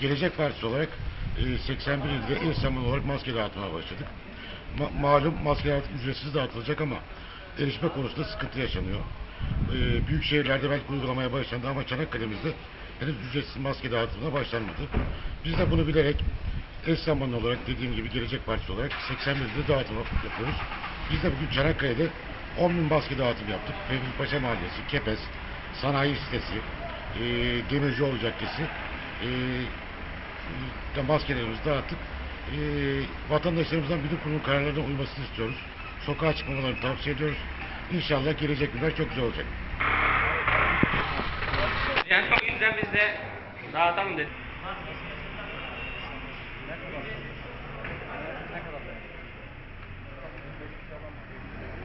Gelecek Partisi olarak e, 81 ilde eş zamanlı olarak maske dağıtmaya başladık. Ma- malum maske artık ücretsiz dağıtılacak ama erişme konusunda sıkıntı yaşanıyor. E, büyük şehirlerde belki uygulamaya başlandı ama Çanakkale'mizde henüz ücretsiz maske dağıtımına başlanmadı. Biz de bunu bilerek eş zamanlı olarak dediğim gibi Gelecek Partisi olarak 81 ilde dağıtım yapıyoruz. Biz de bugün Çanakkale'de 10 bin maske dağıtım yaptık. Paşa Mahallesi, Kepez, Sanayi sitesi, e, Demircioğlu Caddesi, e, maskelerimizi dağıttık. E, vatandaşlarımızdan bilim kurulu kararlarına uymasını istiyoruz. Sokağa çıkmamalarını tavsiye ediyoruz. İnşallah gelecek günler çok güzel olacak. Yani o yüzden biz de dağıtalım dedik.